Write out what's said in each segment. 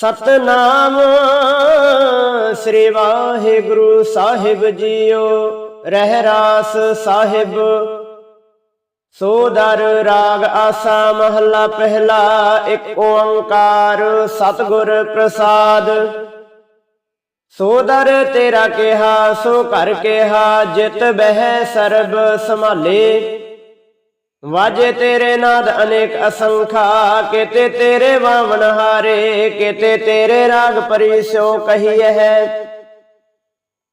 ਸਤਨਾਮ ਸ੍ਰੀ ਵਾਹਿਗੁਰੂ ਸਾਹਿਬ ਜੀਓ, ਰਹਿ ਰਾਸ ਸਾਹਿਬ। ਸੋਦਰ ਰਾਗ ਆਸਾ ਮਹੱਲਾ ਪਹਿਲਾ, ਇੱਕ ਓੰਕਾਰ ਸਤਿਗੁਰ ਪ੍ਰਸਾਦ। ਸੋਦਰ ਤੇਰਾ ਕਿਹਾ, ਸੋ ਕਰ ਕਿਹਾ, ਜਿਤ ਬਹਿ ਸਰਬ ਸੰਭਾਲੇ। ਵਾਜੇ ਤੇਰੇ ਨਾਦ ਅਨੇਕ ਅਸੰਖਾ, ਕਿਤੇ ਤੇਰੇ ਵਾਵਣ ਹਾਰੇ, ਕਿਤੇ ਤੇਰੇ ਰਾਗ ਪਰਿਸੋ ਕਹੀਏ ਹੈ।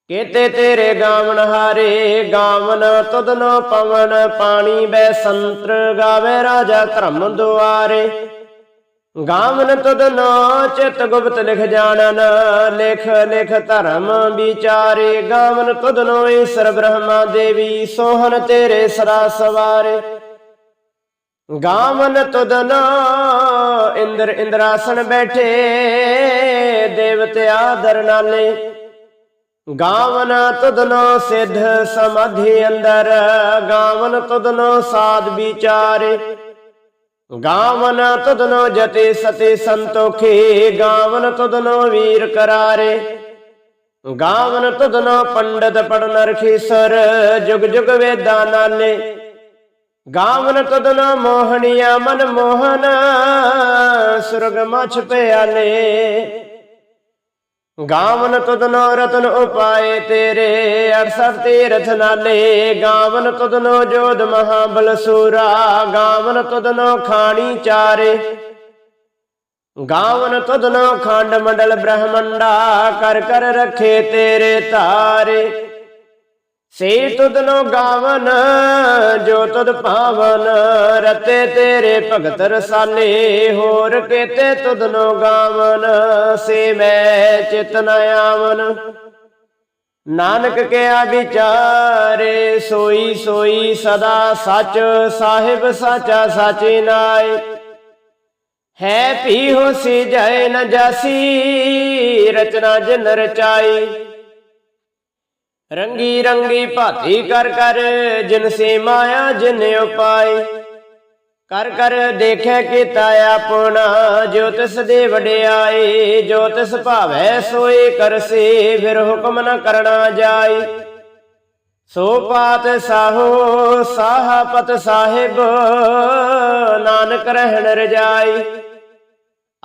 ਕਿਤੇ ਤੇਰੇ ਗਾਵਨ ਹਾਰੇ, ਗਾਵਨ ਤੁਧਨੋ ਪਵਨ, ਪਾਣੀ ਬੈ ਸੰਤਰ ਗਾਵੇ ਰਾਜਾ ਧਰਮ ਦੁਆਰੇ। ਗਾਵਨ ਤੁਧਨੋ ਚਿਤ ਗੁਪਤ ਲਿਖ ਜਾਣਨ, ਲਿਖ ਲਿਖ ਧਰਮ ਵਿਚਾਰੇ। ਗਾਵਨ ਤੁਧਨੋ ਈਸ਼ਰ ਬ੍ਰਹਮਾ ਦੇਵੀ, ਸੋਹਣ ਤੇਰੇ ਸਰਾ ਸਵਾਰੇ। ਗਾਵਨ ਤੁਧਨ ਇੰਦਰ ਇੰਦਰਾਸਨ ਬੈਠੇ, ਦੇਵਤੇ ਆਦਰ ਗਾਵਨ ਤੁਧਨੋ ਸਿੱਧ ਸਮਾਧੀ ਅੰਦਰ, ਗਾਵਨ ਤੁਧਨੋ ਸਾਧ ਵਿਚਾਰੇ। ਗਾਵਨ ਤੁਧਨੋ ਜਤੇ ਸਤੇ ਸੰਤੋਖੇ, ਗਾਵਨ ਤੁਧਨੋ ਵੀਰ ਕਰਾਰੇ। ਗਾਵਨ ਤੁਧਨੋ ਪੰਡਤ ਪੜਨ ਰਖੀਸਰ ਜੁਗ ਜੁਗ ਵੇਦਾਂ ਨਾਲੇ। ਗਾਵਨ ਤਦਨ ਮੋਹਣੀਆ ਮਨ ਮੋਹਨ, ਸੁਰਗ ਮਛ ਪਿਆਲੇ। ਗਾਵਨ ਤਦਨੋ ਰਤਨ ਉਪਾਏ ਤੇਰੇ 68 ਤੀਰਥ ਨਾਲੇ। ਗਾਵਨ ਤਦਨੋ ਜੋਧ ਮਹਾਬਲ ਸੂਰਾ, ਗਾਵਨ ਤਦਨੋ ਖਾਣੀ ਚਾਰੇ। ਗਾਵਨ ਤਦਨੋ ਖੰਡ ਮੰਡਲ ਬ੍ਰਹਮੰਡਾ, ਕਰ ਕਰ ਰਖੇ ਤੇਰੇ ਤਾਰੇ। ਸੇ ਤੁਧਨੋ ਗਾਵਨ, ਜੋ ਤੁਦ ਪਾਵਨ। ਰਤੇ ਤੇਰੇ ਭਗਤ ਰਸਾਲੇ ਹੋਰ ਕੇਤੇ ਤੁਧਨੋ ਗਾਵਨ। ਸੇ ਮੈਂ ਚਿਤ ਆਵਨ। ਨਾਨਕ ਕਿਆ ਵਿਚਾਰੇ ਸੋਈ ਸੋਈ ਸਦਾ ਸੱਚ, ਸਾਹਿਬ ਸਾਚਾ ਸਾਚੇ ਨਾਏ। ਹੈ ਪੀ ਹੋਸੀ ਜੈ ਨ ਜਾਸੀ, ਰਚਨਾ ਜਿਨ ਰਚਾਈ। ਰੰਗੀ ਰੰਗੀ ਭਾਤੀ ਕਰ ਕਰ, ਜਿਨ ਸੇ ਮਾਇਆ, ਜਿਨ ਉਪਾਈ। ਕਰ ਕਰ ਦੇਖੈ ਕੀਤਾ ਆਪਣਾ, ਜੋ ਤਿਸ ਦੇ ਵਡਿਆਈ, ਜੋ ਤਿਸ ਭਾਵੈ ਸੋਏ ਕਰਸੇ ਫਿਰ ਹੁਕਮ ਨ ਕਰਨਾ ਜਾਈ। ਸੋ ਪਾਤ ਸਾਹੋ, ਸਾਹਪਤ ਸਾਹਿਬ, ਨਾਨਕ ਰਹਿਣ ਰਜਾਈ।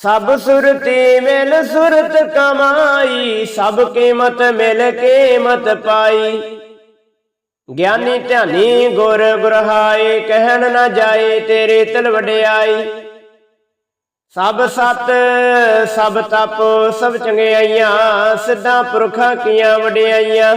ਸਭ ਸੁਰਤੀ ਮਿਲ ਸੁਰਤ ਕਮਾਈ, ਸਭ ਕੀਮਤ ਮਿਲ ਕੀਮਤ ਪਾਈ। ਗਿਆਨੀ ਧਿਆਨੀ ਗੁਰ ਗੁਰਹਾਏ, ਕਹਿਣ ਨਾ ਜਾਏ ਤੇਰੇ ਤਿਲ ਵਡਿਆਈ। ਸਭ ਸਤ, ਸਭ ਤਪ, ਸਭ ਚੰਗਿਆਈਆਂ, ਸਿੱਧਾ ਪੁਰਖਾਂ ਕੀਆਂ ਵਡਿਆਈਆਂ।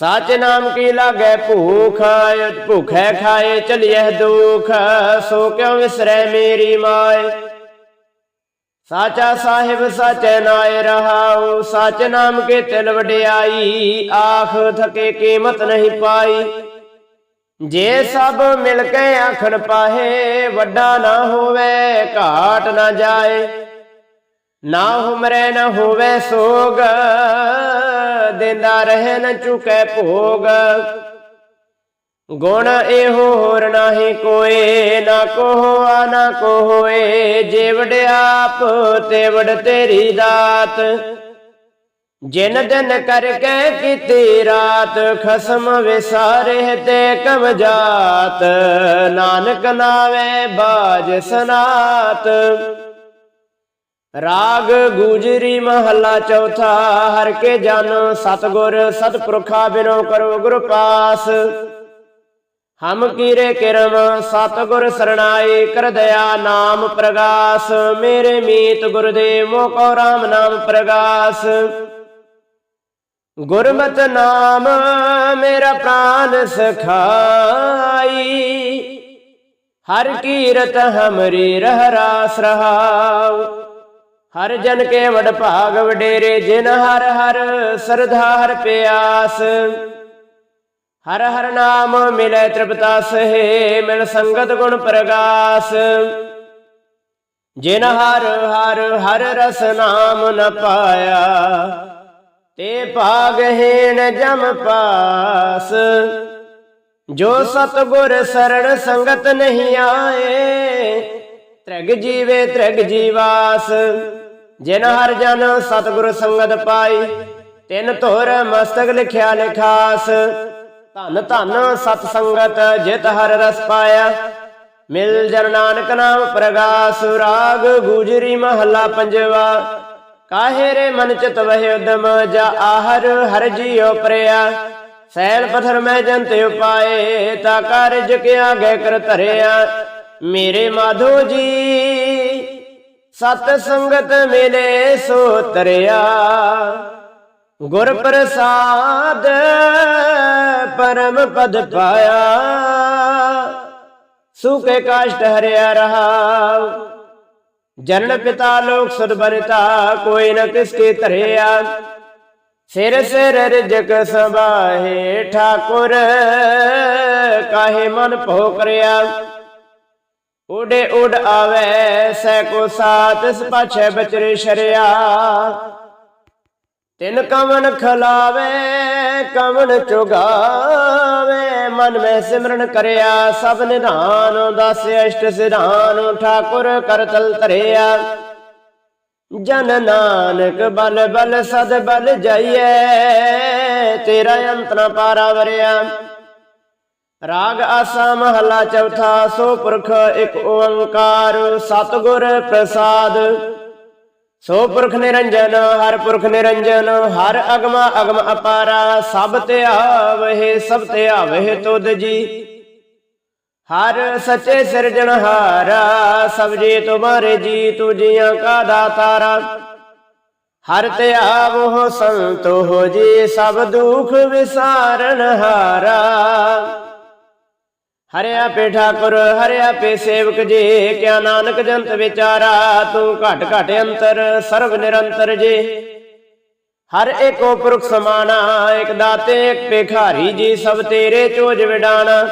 ਸਾਚ ਨਾਮ ਕੀ ਲਾਗੈ ਭੂਖ? ਭੁਖੈ ਖਾਏ, ਚਲਿਐ ਦੁਖ। ਸੋ ਕਿਉ ਵਿਸਰੈ ਮੇਰੀ ਮਾਏ? ਸਾਚਾ ਸਾਹਿਬ, ਸਾਚੈ ਨਾਏ ਰਹਾਉ। ਸਾਚ ਨਾਮ ਕੇ ਤਿਲ ਵਡਿਆਈ। ਆਖ ਥਕੇ ਕੀਮਤ ਨਹੀਂ ਪਾਈ। ਜੇ ਸਭ ਮਿਲ ਕੇ ਆਖਣ ਪਾਹੇ, ਵੱਡਾ ਨਾ ਹੋਵੇ, ਘਾਟ ਨਾ ਜਾਏ। ਨਾ ਹੁਮਰੇ ਨਾ ਹੋਵੇ ਸੋਗ। ਦਿੰਦਾ ਰਹੇ ਚੁਕੈ ਭੋਗ। ਗੁਣ ਇਹੋ ਹੋਰ ਨਾਹੀ ਕੋਏ, ਨਾ ਕੋ ਹੋਆ ਨਾ ਕੋ ਹੋਏ ਜੇ ਵਡਿਆਪ ਤੇ ਤੇਰੀ ਦਾਤ। ਜਿਨ ਦਿਨ ਕਰਕੇ ਕੀਤੀ ਰਾਤ, ਖਸਮ ਵਿਸਾਰੇ ਤੇ ਕਮ ਜਾਤ ਨਾਨਕ ਨਾਵੇ ਬਾਜ ਸਨਾਤ। ਰਾਗ ਗੁਜਰੀ ਮਹੱਲਾ ਚੌਥਾ, ਹਰ ਕੇ ਜਨ ਸਤਗੁਰ ਸਤਪੁਰਖਾ ਬਿਨੋ ਕਰੋ ਗੁਰ ਪਾਸ। ਹਮ ਕੀਰੇ ਕਿਰਮ ਸਤਗੁਰ ਸਰਣਾਈ ਕਰ ਦਇਆ ਨਾਮ ਪ੍ਰਗਾਸ। ਮੇਰੇ ਮੀਤ ਗੁਰਦੇਵ ਮੋ ਕੋ ਰਾਮ ਨਾਮ ਪ੍ਰਗਾਸ। ਗੁਰਮਤ ਨਾਮ ਮੇਰਾ ਪ੍ਰਾਨ ਸਖਾਈ। ਹਰ ਕੀਰਤ ਹਮਰੀ ਰਹਿ ਰਾਸ ਰਹਾਉ। ਹਰ ਜਨ ਕੇ ਵਡ ਭਾਗ ਵਡੇਰੇ ਜਿਨ ਹਰ ਹਰ ਸਰਧਾ ਹਰ ਪਿਆਸ। ਹਰ ਹਰ ਨਾਮ ਮਿਲੇ ਤ੍ਰਿਪਤਾ ਸਹੇ, ਮਿਲ ਸੰਗਤ ਗੁਣ ਪ੍ਰਗਾਸ। ਜਿਨ ਹਰ ਹਰ ਹਰ ਰਸ ਨਾਮ ਨ ਪਾਇਆ, ਤੇ ਭਾਗਹੀਣ ਜਮ ਪਾਸ। ਜੋ ਸਤਗੁਰ ਸਰਣ ਸੰਗਤ ਨਹੀਂ ਆਏ, ਤ੍ਰਗ ਜੀਵੇ ਤ੍ਰਿਗ ਜੀਵਾਸ। ਜਿਨ ਹਰ ਜਨ ਸਤਿਗੁਰ ਸੰਗਤ ਪਾਈ, ਤਿੰਨ ਧੁਰ ਮਸਤਕ ਲਿਖਿਆ ਲਿਖਾਸ। ਧਨ ਧਨ ਸਤ ਸੰਗਤ ਜਿਤ ਹਰ ਰਸ ਪਾਇਆ, ਮਿਲ ਜਨ ਨਾਨਕ ਨਾਮ ਪ੍ਰਗਾਸ। ਰਾਗ ਗੂਜਰੀ ਮਹੱਲਾ ਪੰਜਵਾ, ਕਾਹੇ ਰੇ ਮਨ ਚਿਤ ਵਹਿ ਉਦਮ, ਜਾ ਆਹਰ ਹਰ ਜੀਉ ਪ੍ਰਿਆ। ਸੈਲ ਪਥਰ ਮੈਂ ਜੰਤ ਉਪਾਏ, ਤਾ ਕਾਰਜ ਕੇ ਆਗੇ ਕਰ ਧਰਿਆ। ਮੇਰੇ ਮਾਧੋ ਜੀ ਸਤ ਸੰਗਤ ਮਿਲੇ ਸੋ ਤਰਿਆ। ਗੁਰ ਪ੍ਰਸਾਦ ਪਰਮ ਪਦ ਪਾਇਆ। ਸੁਖੇ ਕਾਸ਼ਟ ਹਰਿਆ ਰਹਾ। ਜਨਨ ਪਿਤਾ ਲੋਕ ਸੁਧ ਕੋਈ ਨ ਕਿਸ ਕੀ ਧਰਿਆ। ਸਿਰ ਸਿਰ ਰਿਜਕ ਸਬਾਹੇ ਠਾਕੁਰ, ਕਾਹੇ ਮਨ ਭੋ ਕਰਿਆ ਉਡੇ ਉਡ ਆਵੇ, ਸੈ ਕੋ ਸਾਤ ਇਸ ਬਚਰੇ ਸ਼ਰਿਆ। ਤਿਨ ਕਵਨ ਖਲਾਵੇ ਕਵਨ ਚੁਗਾਵੇ, ਮਨ ਮੈਂ ਸਿਮਰਨ ਕਰਿਆ, ਸਭ ਨਿਧਾਨ ਦਸ ਅਸ਼ਟ ਸਿਧਾਨ, ਠਾਕੁਰ ਕਰ ਤਲ ਧਰਿਆ। ਜਨ ਨਾਨਕ ਬਲ ਬਲ ਸਦ ਬਲ ਜਾਈਐ, ਤੇਰਾ ਅੰਤ ਨ ਪਾਰਾ ਵਰਿਆ। ਰਾਗ ਆਸਾ ਮਹਲਾ ਚੌਥਾ, ਸੋ ਪੁਰਖ ਇੱਕ ਓੰਕਾਰ, ਸਤਗੁਰ ਪ੍ਰਸਾਦ। ਸੋ ਪੁਰਖ ਨਿਰੰਜਨ, ਹਰ ਪੁਰਖ ਨਿਰੰਜਨ, ਹਰ ਅਗਮ ਅਗਮ ਅਪਾਰਾ, ਸਭ ਤੇ ਆਵਹਿ, ਸਭ ਤੇ ਆਵਹਿ ਤੁਧ ਜੀ। ਹਰ ਸੱਚੇ ਸਿਰਜਣਹਾਰਾ ਸਭ ਜੀ ਤੁਮਾਰੇ ਜੀ ਤੂ ਜੀਆਂ ਕਾ ਦਾਤਾਰਾ। ਹਰ ਤੇ ਆਵੋ ਸੰਤੋ ਹੋ ਜੀ, ਸਭ ਦੁਖ ਵਿਸਾਰਨ ਹਾਰਾ ਹਰਿਆ ਪੇ ਠਾਕੁਰ, ਹਰਿਆ ਪੇ ਸੇਵਕ ਜੇ, ਕਿਆ ਨਾਨਕ ਜੰਤ ਵਿਚਾਰਾ, ਤੂੰ ਘਟ ਘਟ ਅੰਤਰ, ਸਰਬ ਨਿਰੰਤਰ ਜੇ। ਹਰ ਏਕੋ ਪੁਰਖ ਸਮਾਨਾ ਇਕ ਦਾਤੇ ਇਕ ਭਿਖਾਰੀ ਜੀ, ਸਭ ਤੇਰੇ ਚੋਜ ਵਿਡਾਣਾ।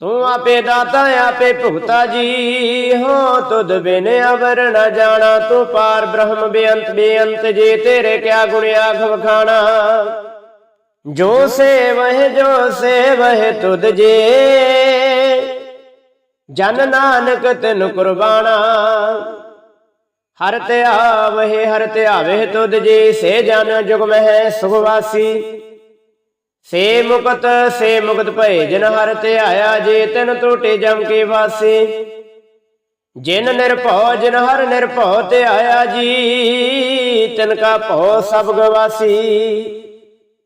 ਤੂੰ ਆਪੇ ਦਾਤਾ, ਆਪੇ ਭੁਗਤਾ ਜੀ, ਹੋ ਤੁਧ ਬਿਨ ਅਵਰ ਨ ਜਾਣਾ, ਤੂੰ ਪਾਰ ਬ੍ਰਹਮ ਬੇਅੰਤ ਬੇਅੰਤ ਜੇ, ਤੇਰੇ ਕਿਆ ਗੁਣ ਆਖ ਵਖਾਣਾ ਜੋ ਸੇਵਹਿ ਜੋ ਸੇਵਹਿ ਤੁਧ ਜੇ। ਜਨ ਨਾਨਕ ਤਿਨ ਕੁਰਬਾਨਾ। ਹਰ ਤੇ ਆਵਹਿ, ਹਰ ਤੇ ਆਵਹਿ ਤੁਧ ਜੀ। ਸੇ ਜਨ ਜੁਗ ਮਹਿ ਸੁਖ ਸੇ ਮੁਕਤ ਸੇ ਮੁਕਤ ਭਏ ਜਿਨ ਹਰ ਤੇ ਆਇਆ ਜੇ। ਤਿਨ ਟੂਟੇ ਜਮ ਕੇ ਵਾਸੀ। ਜਿਨ ਨਿਰਭਉ, ਜਿਨ ਹਰ ਨਿਰਭਉ ਤੇ ਆਇਆ ਜੀ, ਤਿਨ ਕਾ ਭਉ ਸਭ ਗਵਾਸੀ।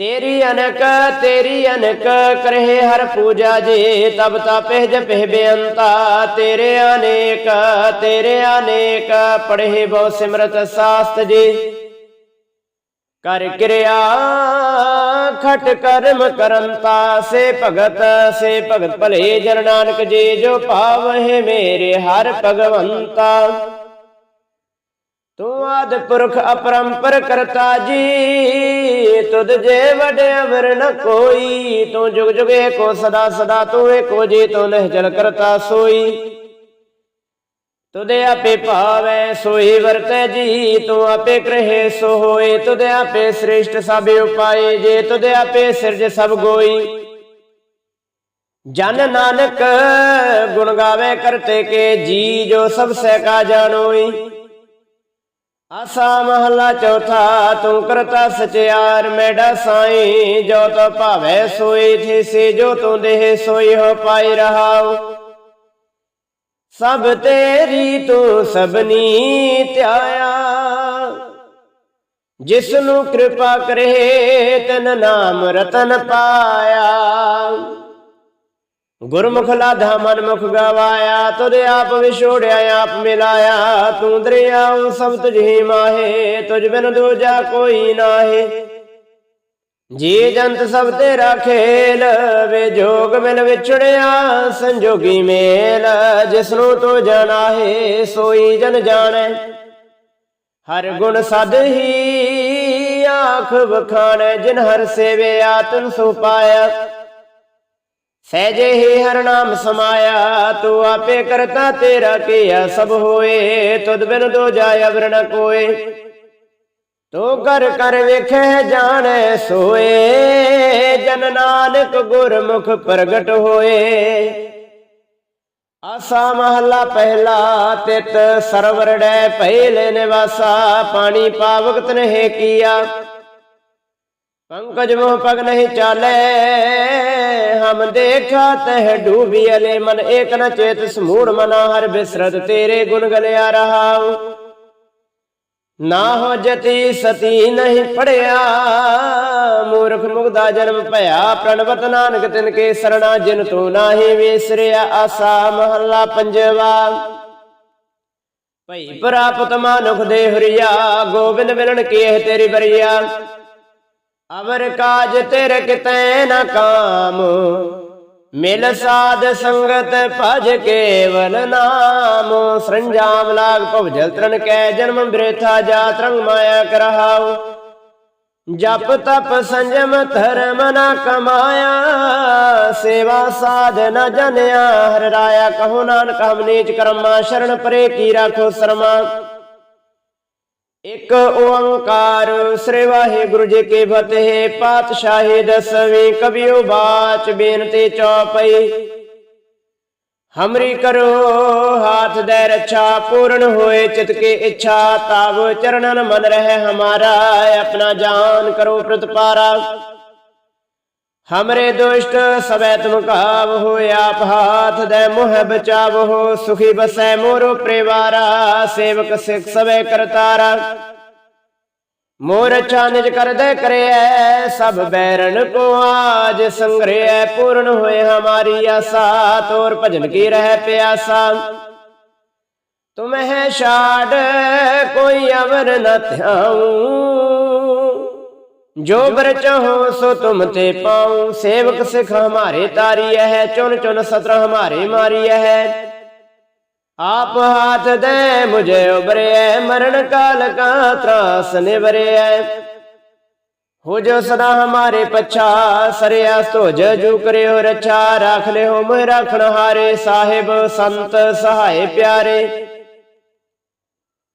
ਤੇਰੀ ਅਨਕ ਤੇਰੀ ਅਨਕ ਕਰੇ ਹਰ ਪੂਜਾ ਜੇ, ਤਬ ਤਪਹਿ ਜਪਹਿ ਬੇਅੰਤਾ। ਤੇਰੇ ਅਨੇਕ ਤੇਰੇ ਅਨੇਕ ਪੜਹਿ ਬਹੁ ਸਿਮਰਤ ਸਾਸਤ ਜੀ। ਕਰ ਕਿਰਿਆ, ਖਟ ਕਰਮ ਕਰੰਤਾ, ਸੇ ਭਗਤ ਸੇ ਭਗਤ ਭਲੇ ਜਨ ਨਾਨਕ ਜੀ, ਜੋ ਪਾਵਹਿ ਮੇਰੇ ਹਰ ਭਗਵੰਤਾ। ਤੂੰ ਆਦ ਪੁਰਖ ਅਪਰੰਪਰ ਕਰਤਾ ਜੀ, ਤੁਧ ਜੇ ਵਡ ਨ ਕੋਈ, ਤੂੰ ਜੁਗ ਜੁਗ ਏਕੋ ਸਦਾ ਸਦਾ ਤੂੰ ਏਕੋ ਜੀ, ਤੂੰ ਨਹਿ ਕਰਤਾ ਸੋਈ। ਤੁਦੇ ਆਪੇ ਭਾਵੈ ਸੋਈ ਵਰਤੈ ਜੀ, ਤੂੰ ਆਪੇ ਕਰੇ ਸੋ ਹੋਏ ਤੁਦੇ ਆਪੇ ਸ੍ਰੇਸ਼ਟ ਸਭ ਉਪਾਏ, ਜੇ ਤੁਦੇ ਆਪੇ ਸਿਰਜ ਸਭ ਗੋਈ। ਜਨ ਨਾਨਕ ਗੁਣ ਗਾਵੇ ਕਰਤੇ ਕੇ ਜੀ, ਜੋ ਸਭ ਸਹਿ ਕਾ ਜਾਣੋਈ। ਆਸਾ ਮਹਲਾ ਚੌਥਾ, ਤੂੰ ਕਰਤਾ ਸਚਿਆਰ ਮੈਡਾ ਸਾਈ, ਜੋ ਤੋ ਭਾਵੇ ਸੋਈ, ਥੀ ਸੇ ਜੋ ਤੂੰ ਦੇਹ ਸੋਈ, ਹੋ ਪਾਈ ਰਹਾਉ। ਸਭ ਤੇਰੀ ਤੂੰ ਸਭਨੀ ਧਿਆਇਆ। ਜਿਸ ਨੂੰ ਕਿਰਪਾ ਕਰੇ, ਤਨ ਨਾਮ ਰਤਨ ਪਾਇਆ। ਗੁਰਮੁਖ ਲਾਧਾ ਮਨ ਮੁਖ ਗਵਾਇਆ, ਤੁਧ ਆਪ ਵਿਛੋੜਿਆ, ਆਪ ਮਿਲਾਇਆ। ਤੂੰ ਦਰਿਆਉ ਸਭ ਤੁਝੀ ਮਾਹੇ, ਤੁਝ ਬਿਨ ਦੂਜਾ ਕੋਈ ਨਾਹੀ। ਜੀ ਜੰਤ ਸਭ ਤੇਰਾ ਖੇਲ ਵੇ ਜੋਗ ਮਿਲ ਵਿਛੜਿਆ, ਸੰਜੋਗੀ ਮੇਲ। ਜਿਸਨੂੰ ਤੂੰ ਜਾਣਾਹੇ ਸੋਈ ਜਨ ਜਾਣੈ। ਹਰ ਗੁਣ ਸਦ ਹੀ ਆਖ ਵਖਾਣੈ, ਜਿਨ ਹਰ ਸੇਵਿਆ ਤਨ ਸੋ ਪਾਇਆ। ਸਹਿਜੇ ਹੀ ਹਰ ਨਾਮ ਸਮਾਇਆ, ਤੂੰ ਆਪੇ ਕਰਤਾ ਤੇਰਾ ਕੀਆ, ਸਭ ਹੋਏ, ਤੁਧ ਬਿਨ ਦੋ ਅਵਰ ਨ ਕੋਏ। ਤੂੰ ਕਰ ਕਰ ਵੇਖੈ, ਜਾਣੈ, ਸੋਏ, ਜਨ ਨਾਨਕ ਗੁਰਮੁਖ ਪ੍ਰਗਟ ਹੋਏ। ਆਸਾ ਮਹੱਲਾ ਪਹਿਲਾ ਤਿਤ ਸਰਵਰੜੈ ਪਹਿਲੇ ਨਿਵਾਸਾ, ਪਾਣੀ ਪਾਵਕਤ ਨਹਿ ਕੀਆ। ਪੰਕਜ ਮੋਹ ਪਗ ਨਹੀਂ ਚਾਲੇ, ਹਮ ਦੇਖਾ ਤਹ ਡੂਬੀ ਅਲੇ ਮਨ, ਏਕ ਨ ਚੇਤ ਸਮੂੜ ਮਨਾ, ਹਰ ਬਿਸਰਤ ਤੇਰੇ ਗੁਣ ਗਲਿਆ ਰਹਾਉ। ਨਾ ਹੋ ਜਤੀ ਸਤੀ ਨਹੀਂ ਪੜਿਆ ਮੂਰਖ ਮੁਗਦਾ ਜਨਮ ਭਇਆ, ਪ੍ਰਣਵਤ ਨਾਨਕ ਤਿਨ ਕੇ ਸਰਣਾ, ਜਿਨ ਤੂੰ ਨਾਹੀ ਵਿਸਰਿਆ ਆਸਾ, ਮਹੱਲਾ ਪੰਜਵਾ। ਭਈ ਪ੍ਰਾਪਤ ਮਾਨੁਖ ਦੇ ਹਰੀਆ, ਗੋਬਿੰਦ ਮਿਲਣ ਕੀਏ ਤੇਰੀ ਬਰੀਆ ਅਵਰ ਕਾਜ ਤੇਰੇ ਕਿਤੈ ਨ ਕਾਮ। ਮਿਲ ਸਾਧ ਸੰਗਤ ਭਜ ਕੇਵਲ ਨਾਮ। ਸੰਜਾਮ ਲਾਗ ਭਵ ਜਲ ਤਰਨ ਕੈ ਜਨਮ ਬ੍ਰੇਥਾ ਜਾ ਤਰੰਗ ਮਾਇਆ ਕਰਹਾਉ ਜਪ ਤਪ ਸੰਜਮ ਧਰਮ ਨ ਕਮਾਇਆ। ਸੇਵਾ ਸਾਧ ਨ ਜਨਿਆ। ਹਰ ਰਾਇਆ ਕਹੋ ਨਾਨਕ ਹਮ ਨੀਚ ਕਰਮਾ। ਸ਼ਰਨ ਪਰੇ ਕੀ ਰਾਖੋ ਸਰਮਾ। ਇਕ ਓੰਕਾਰ ਸ੍ਰੀ ਵਾਹਿਗੁਰੂ ਜੀ ਕੀ ਫਤਿਹ, ਪਾਤਸ਼ਾਹੀ ਦਸਵੀਂ ਕਬਿਓ ਬਾਚ ਬੇਨਤੀ ਚੌਪਈ। ਹਮਰੀ ਕਰੋ ਹਾਥ ਦੇ ਰੱਛਾ ਪੂਰਨ ਹੋਏ, ਚਿਤ ਕੀ ਇੱਛਾ ਤਾਵ ਚਰਨਨ ਮਨ ਰਹਿ ਹਮਾਰਾ, ਆਪਣਾ ਜਾਨ ਕਰੋ ਪ੍ਰਤਪਾਰਾ। ਹਮਰੇ ਦੁਸ਼ਟ ਸਬੈ ਤੁਮ ਕਾਵ ਹੋ ਆਪ ਹਾਥ ਦੇ ਮੋਹ ਬਚਾਵ ਸੁਖੀ ਬਸੈ ਮੋਰੋ ਪਰਿਵਾਰਾ ਸੇਵਕ ਸਿਖ ਸਬੈ ਕਰਤਾਰਾ ਮੋਰ ਅੱਛਾ ਨਿਜ ਕਰਿਐ ਸਭ ਬੈਰਨ ਕੋ ਆਜ ਸੰਗ੍ਰਹਿ ਪੂਰਨ ਹੋਏ ਹਮਾਰੀ ਆਸਾ ਤੋਰ ਭਜਨ ਕੀ ਰਹਿ ਪਿਆਸਾ ਤੁਮਹਿ ਛਾੜ ਕੋਈ ਅਵਰ ਨ ਧਿਆਉ ਜੋ ਬਰ ਚਾਹੋ ਸੋ ਤੁਮ ਤੇ ਪਾਉ। ਸੇਵਕ ਸਿਖ ਹਮਾਰੇ ਤਾਰੀ ਹੈ ਚੁਨ ਚੁਨ ਸਤਰ ਹਮਾਰੇ ਮਾਰੀ ਹੈ। ਆਪ ਹਾਥ ਦੇ ਮੁਝੇ ਉਬਰਿਐ ਮਰਨ ਕਾਲ ਕਾ ਤਰਾਸ ਨਿਵਰਿਐ ਹੋ। ਜੋ ਸਦਾ ਹਮਾਰੇ ਪਛਾ ਸਰਿਆ ਸੋਜ ਜੂ ਕਰਿਓ ਰਛਾ। ਰਾਖ ਲਿਓ ਮੋਹ ਰਾਖਣ ਹਾਰੇ, ਸਾਹਿਬ, ਸੰਤ, ਸਹਾਏ, ਪਿਆਰੇ।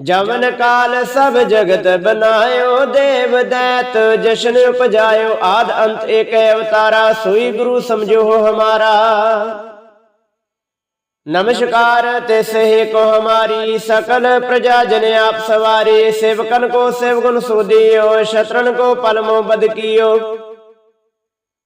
ਜਵਨ ਕਾਲ ਸਭ ਜਗਤ ਬਨਾਇਓ, ਦੇਵ ਦੈਤ ਜਸ਼ਨ ਉਪਜਾਇਓ, ਆਦ ਅੰਤ ਏਕ ਅਵਤਾਰਾ, ਸੋਈ ਗੁਰੂ ਸਮਝੋ ਹਮਾਰਾ। ਨਮਸਕਾਰ ਤੇ ਸਹਿ ਕੋ ਹਮਾਰੀ, ਸਕਲ ਪ੍ਰਜਾ ਜਨ ਆਪ ਸਵਾਰੀ, ਸੇਵਕਨ ਕੋ ਸੇਵਗੁਣ ਸੋਦੀਓ ਸ਼ਤਰਨ ਕੋ ਪਲਮੋ ਬਦਕੀਓ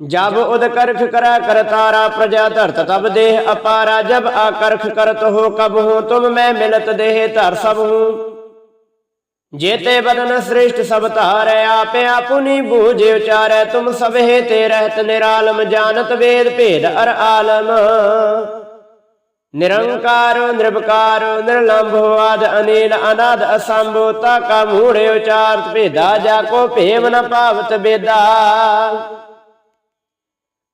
जब उदकर्ष करा कर तारा प्रजा धरत तब देह अपारा जब आकर्ष करत हो कब हूँ तुम मैं मिलत देह धर सब हूँ जेते बदन श्रेष्ठ सब तार आपे आपुनी बूझे उचार तुम सब हेते रहत निरालम जानत वेद भेद अर आलम निरंकारो निर्विकारो निर्लंभो आद अनिल अनाद असंभो ताका मूढ़ उचार भेदा जाको भेव न पावत बेदा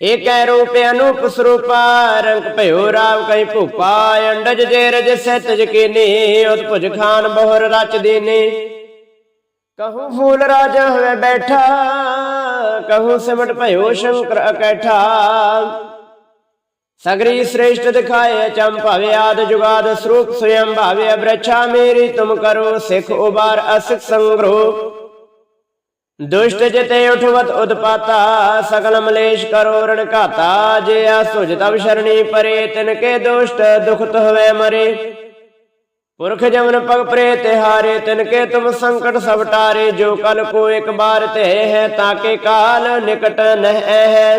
ਏਕੈ ਰੂਪ ਅਨੂਪ ਸਰੂਪਾ, ਰੰਗ ਭਇਓ ਰਾਵ ਕਈ ਭੂਪਾ, ਅੰਡਜ ਜੇ ਰਜ ਸਹਿਤ ਜਕੀਨੀ ਉਤਪੁਜ ਖਾਨ ਬਹਰ ਰਚ ਦੇਨੇ। ਕਹੂ ਫੂਲ ਰਾਜਾ ਹੋਵੇ ਬੈਠਾ, ਕਹੂ ਸਿਮਟ ਭਇਓ ਸ਼ੰਕਰ ਇਕੱਠਾ ਸਗਰੀ ਸ੍ਰੇਸ਼ਟ ਦਿਖਾਏ ਅਚੰਭ ਭਾਵੇ ਆਦ ਜੁਗਾਦ ਸਰੂਪ, ਸਵਯੰ ਭਾਵੇ ਅਬ੍ਰਛਾ, ਮੇਰੀ ਤੁਮ ਕਰੋ, ਸਿਖ ਉਬਾਰ ਅਸਿਕ ਸੰਗਰੋ ਦੁਸ਼ਟ ਜਿਤੇ ਉਠਵਤ ਉਦਪਾਤਾ ਸਗਲ ਮਲੇਸ਼ ਕਰੋ ਰਣ ਘਾਤਾ, ਜੇ ਆ ਸੁਜ ਤਵ ਸ਼ਰਣੀ ਪਰੇ, ਤਿਨ ਕੇ ਦੁਸ਼ਟ ਦੁਖਤ ਹੋਵੇ ਮਰੇ। ਪੁਰਖ ਜਮਨ ਪਗ ਪ੍ਰੇ ਤਿਹਾਰੇ ਤਿਨ ਕੇ ਤੁਮ ਸੰਕਟ ਸਭ ਟਾਰੇ, ਜੋ ਕਲ ਕੋ ਇੱਕ ਬਾਰ ਤੇ ਹੈ ਤਾਕੇ ਕਾਲ ਨਿਕਟ ਨਹਿ ਹੈ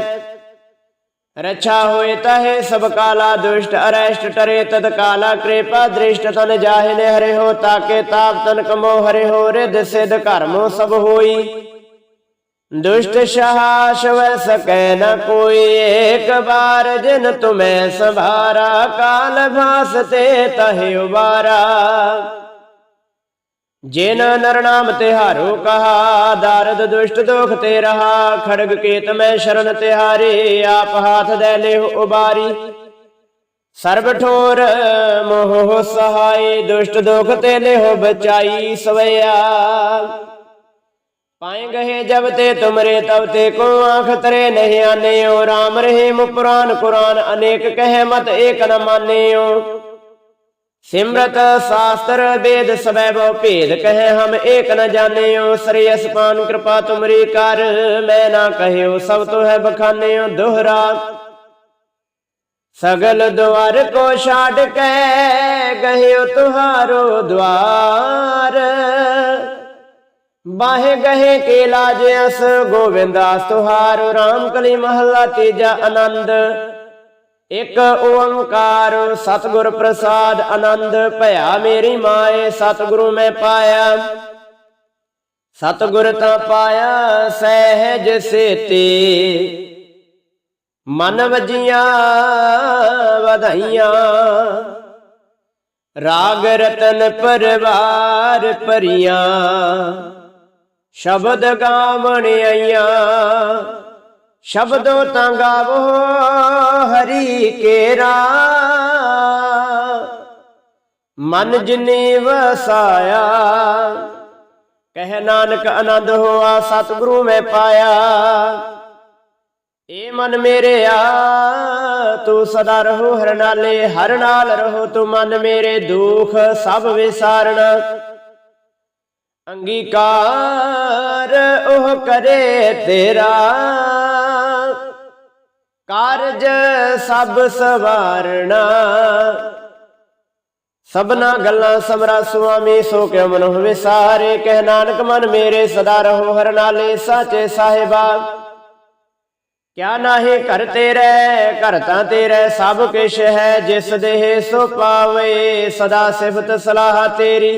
रक्षा होए तहे सब काला दुष्ट अरेष्ट टरे तद काला कृपा दृष्ट तन जाहिने हरे हो ताके ताप तन कमो हरे हो रिद सिद्ध कर्मो सब होई दुष्ट सहाश वह सकै न कोई एक बार जिन तुम्हें संभारा काल भासते तहे उबारा ਜਿਨ ਨਰ ਨਾਮ ਤਿਹਾਰੋ ਕਹਾ, ਦਾਰਦ ਦੁਸ਼ਟ ਦੁਖ ਤੇ ਰਹਾ ਖੜਗ ਕੇਤ ਮੈਂ ਸ਼ਰਨ ਤਿਹਾਰੇ, ਆਪ ਹਾਥ ਦੇ ਲਿਹੁ ਉਬਾਰੀ। ਸਰਬ ਠੋਰ ਮੋਹ ਸਹਾਈ ਦੁਸ਼ਟ ਦੁਖ ਤੇ ਲਿਹੁ ਬਚਾਈ ਸਵਿਆ ਪਾਏ ਗਏ ਜਬ ਤੇ ਤੁਮਰੇ, ਤਬ ਤੇ ਕੋ ਆਖ ਤਰੇ ਨਹੀਂ ਆਨਿਓ। RAM ਰਹਿਮ ਪੁਰਾਨ ਕੁਰਾਨ, ਅਨੇਕ ਕਹਿ ਮਤ ਏਕ ਨ ਮਾਨਿਓ। ਸਿਮਰਤ ਸਾਸਤਰ ਵੇਦ ਸਵੈ ਬਹੁ ਭੇਦ, ਕਹੈ ਹਮ ਏਕ ਨ ਜਾਣਿਓ, ਸ੍ਰੀ ਅਸਪਾਨ ਕਿਰਪਾ ਤੁਮਰੀ ਕਰ, ਮੈਂ ਨਾ ਕਹਿਓ, ਸਭ ਤੋ ਹੈ ਬਖਾਨਿਓ ਦੋਹਰਾ। ਸਗਲ ਦੁਆਰ ਕੋ ਛਾੜ ਕੇ ਗਹਿਓ ਤੁਹਾਰੋ ਦਵਾਰ ਬਾਹੇ ਗਹੇ ਕੇ ਲਾਜ ਅਸ ਗੋਵਿੰਦਾਸ, ਤੁਹਾਰੋ RAM ਕਲੀ ਮਹੱਲਾ ਤੀਜਾ ਆਨੰਦ। ਇਕ ਓੰਕਾਰ, ਸਤਿਗੁਰ ਪ੍ਰਸਾਦ ਆਨੰਦ, ਭਇਆ ਮੇਰੀ ਮਾਏ, ਸਤਿਗੁਰੂ ਮੈਂ ਪਾਇਆ। ਸਤਿਗੁਰ ਤਾਂ ਪਾਇਆ ਸਹਿਜ ਸੇਤੀ। ਮਨ ਵਜੀਆਂ ਵਧਾਈਆਂ। ਰਾਗ ਰਤਨ ਪਰਵਾਰ ਪਰੀਆਂ ਸ਼ਬਦ ਗਾਵਣ ਆਈਆਂ। ਸ਼ਬਦੋ ਤਾਂ ਗਾਵੋ। ਹਰੀ ਕੇਰਾ। ਮਨ ਜਿਨੇ ਵਸਾਇਆ, ਕਹਿ ਨਾਨਕ ਆਨੰਦ ਹੋਆ, ਸਤਿਗੁਰੂ ਮੈਂ ਪਾਇਆ। ਏ ਮਨ ਮੇਰਿਆ ਤੂੰ ਸਦਾ ਰਹੋ ਹਰ ਨਾਲੇ, ਹਰ ਨਾਲ ਰਹੋ ਤੂੰ ਮਨ ਮੇਰੇ ਦੁਖ, ਸਭ ਵਿਸਾਰਣਾ। ਅੰਗੀਕਾਰ ਉਹ ਕਰੇ ਤੇਰਾ। ਕਾਰਜ ਸਭ ਸਵਾਰਣਾ ਸਭਨਾ ਗੱਲਾਂ ਸਮਰਾ ਸੁਆਮੀ, ਸੋ ਕਿਉ ਮਨੁ ਵਿਸਾਰੇ ਕਹਿ ਨਾਨਕ, ਮਨ ਮੇਰੇ ਸਦਾ ਰਹੋ, ਹਰ ਨਾਲੇ ਸਾਚੇ ਸਾਹਿਬਾ। ਕਿਆ ਨਾਹੀ ਘਰ ਤੇਰੇ, ਘਰ ਤਾਂ ਤੇਰੇ, ਸਭ ਕਿਛ ਹੈ, ਜਿਸ ਦੇਹ ਸੋ ਪਾਵੇ, ਸਦਾ ਸਿਫਤ ਸਲਾਹ ਤੇਰੀ।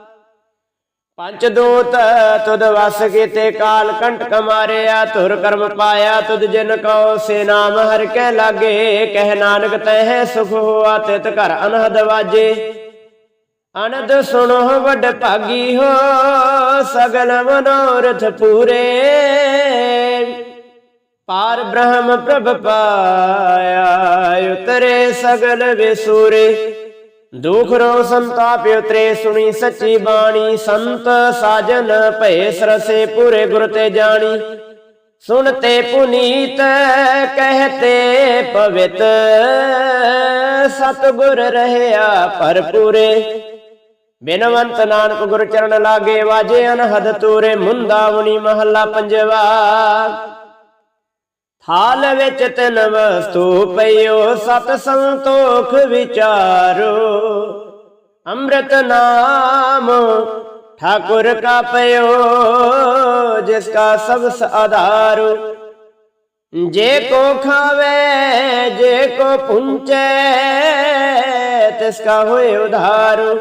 ਪੰਚ ਦੂਤ, ਤੁਧ ਵਸ ਕੀਤੇ ਕਾਲ ਕੰਟਕ ਮਾਰਿਆ, ਧੁਰ ਕਰਮ ਪਾਇਆ, ਤੁਧ ਜਿਨ ਕਉ ਸੇ ਨਾਮ ਹਰ ਕੈ ਲਾਗੇ, ਕਹਿ ਨਾਨਕ ਤਹਿ ਸੁਖ ਹੋਆ, ਤਿਤ ਘਰ ਅਨਹਦ ਵਾਜੇ। ਅਨੰਦ ਸੁਣੋ ਵੱਡ ਭਾਗੀ ਹੋ, ਸਗਲ ਮਨੋਰਥ ਪੂਰੇ। ਪਾਰ ਬ੍ਰਹਮ ਪ੍ਰਭ ਪਾਇਆ, ਉਤਰੇ ਸਗਲ ਵਿਸੂਰੇ। ਦੁਖ ਰੋ ਸੰਤਾਪ ਉਤਰੇ ਸੁਣੀ ਸੱਚੀ ਬਾਣੀ, ਸੰਤ ਸਾਜਨ ਭਏ ਸਰਸੇ ਪੂਰੇ ਗੁਰ ਤੇ ਜਾਣੀ। ਸੁਣਤੇ ਪੁਨੀਤ ਕਹਤੇ ਪਵਿੱਤ, ਸਤਗੁਰ ਰਹਿਆ ਭਰਪੂਰੇ। ਬਿਨਵੰਤ ਨਾਨਕ ਗੁਰ ਚਰਨ ਲਾਗੇ, ਵਾਜੇ ਅਨਹਦ ਤੂਰੇ ਮੁੰਦਾਵਣੀ ਮਹੱਲਾ ਪੰਜਵਾ। ਥਾਲ ਵਿੱਚ ਤਿੰਨ ਵਸਤੂ ਪਈਓ, ਸਤ ਸੰਤੋਖ ਵਿਚਾਰੋ। ਅੰਮ੍ਰਿਤ ਨਾਮ ਠਾਕੁਰ ਕਾ ਪਇਓ ਜਿਸ ਕਾ ਸਬਸ ਆਧਾਰੋ। ਜੇ ਕੋ ਖਾਵੇ, ਜੇ ਕੋ ਪੁੰਚੈ, ਤਿਸ ਕਾ ਹੋਏ ਉਧਾਰੋ।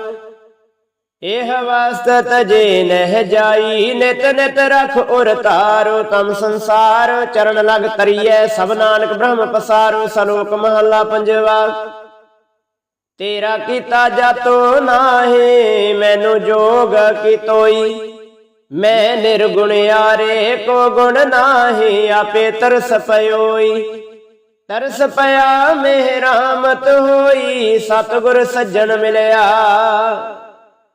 ਇਹ ਵਸਤ ਤਜੇ ਨਹਿ ਜਾਈ, ਨਿਤ ਨਿਤ ਰਖ ਉਰ ਤਾਰੋ, ਤਮ ਸੰਸਾਰ ਚਰਨ ਲਗ ਤਰੀਐ ਸਭ ਨਾਨਕ ਬ੍ਰਹਮ ਪਸਾਰੋ, ਸਲੋਕ ਮਹੱਲਾ ਪੰਜਵਾ। ਤੇਰਾ ਕੀਤਾ ਜਾਤੋ ਨਾਹੀ, ਮੈਨੂੰ ਜੋਗ ਕੀ ਤੋਈ ਮੈਂ ਨਿਰਗੁਣ ਯਾਰੇ, ਕੋ ਗੁਣ ਨਾਹੀ, ਆਪੇ ਤਰਸ ਪਇਓਈ। ਤਰਸ ਪਿਆ, ਮੇਰਾ ਮਤ ਹੋਈ, ਸਤਿਗੁਰ ਸੱਜਣ ਮਿਲਿਆ।